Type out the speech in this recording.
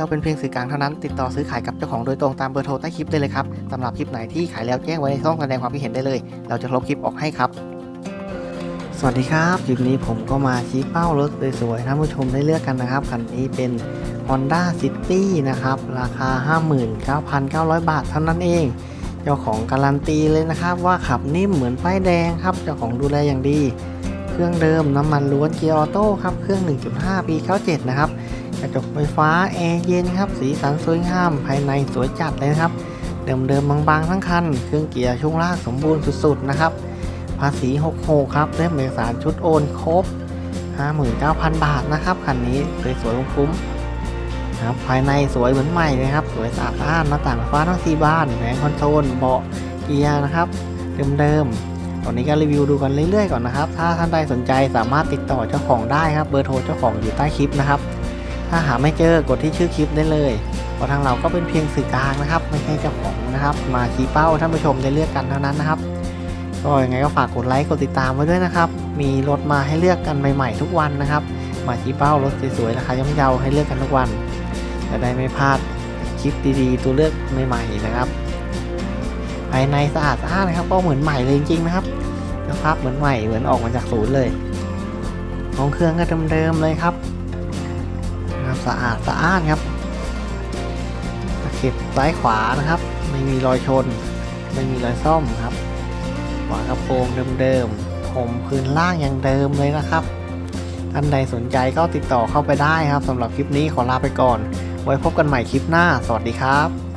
เราเป็นเพียงสื่อกลางเท่านั้น ติดต่อซื้อขายกับเจ้าของโดยตรงตามเบอร์โทรใต้คลิปได้เลยครับสำหรับคลิปไหนที่ขายแล้วแจ้งไว้ในช่องแสดงความคิดเห็นได้เลย เราจะลบคลิปออกให้ครับ สวัสดีครับคลิปนี้ผมก็มาชี้เป้ารถสวยๆท่านผู้ชมได้เลือกกันนะครับคันนี้เป็น Honda City นะครับราคา 59,900 บาทเท่านั้นเองเจ้าของการันตีเลยนะครับ ว่าขับนิ่มเหมือนป้ายแดงครับ เจ้าของดูแลอย่างดี เครื่องเดิมน้ำมันล้วนเกียร์ออโต้ครับ เครื่อง 1.5 ปี 97 นะครับ กระจกไฟฟ้าแอร์เย็นครับ สีสันสวยงาม ภายในสวยจัดเลยครับ เดิมๆบางๆทั้งคัน เครื่องเกียร์ช่วงล่างสมบูรณ์สุดๆนะครับ ภาษี66ครับเล่มเอกสารชุดโอนครบ 59,000 บาทนะครับคันนี้สวยๆคุ้มๆนะครับภายในสวยเหมือนใหม่เลยครับ สวยสะอาดอ้านหน้าต่างฟ้าทั้งสี่บานแผงคอนโซลเบาะเกียร์นะครับ เดิมๆตอนนี้ก็รีวิวดูกันเรื่อยๆก่อนนะครับ ถ้าท่านใดสนใจสามารถติดต่อเจ้าของได้ครับ เบอร์โทรเจ้าของอยู่ใต้คลิปนะครับ ถ้าหาไม่เจอกดที่ชื่อคลิปได้เลยเพราะทางเราก็เป็นเพียงสื่อกลางนะครับ ไม่ใช่เจ้าของนะครับ มาชี้เป้าท่านผู้ชมได้เลือกกันเท่านั้นนะครับ ก็ยังไงก็ฝากกดไลค์กดติดตามไว้ด้วยนะครับ มีรถมาให้เลือกกันใหม่ๆทุกวันนะครับ มาชี้เป้ารถสวยๆราคาย่อมเยาให้เลือกกันทุกวันจะได้ไม่พลาดคลิปดีๆ ตัวเลือกใหม่ๆนะครับภายในสะอาดสะอาดนะครับ ก็เหมือนใหม่เลยจริงๆนะครับสภาพเหมือนใหม่เหมือนออกมาจากศูนย์เลย ของเครื่องก็เดิมๆเลยครับะครับสะอาดสะอาดครับเข็บซ้ายขวานะครับ ไม่มีรอยชน ไม่มีรอยซ่อมครับฝากระโปรงเดิมๆผมพื้นล่างอย่างเดิมเลยนะครับท่านใดสนใจก็ติดต่อเข้าไปได้ครับสำหรับคลิปนี้ขอลาไปก่อน ไว้พบกันใหม่คลิปหน้า สวัสดีครับ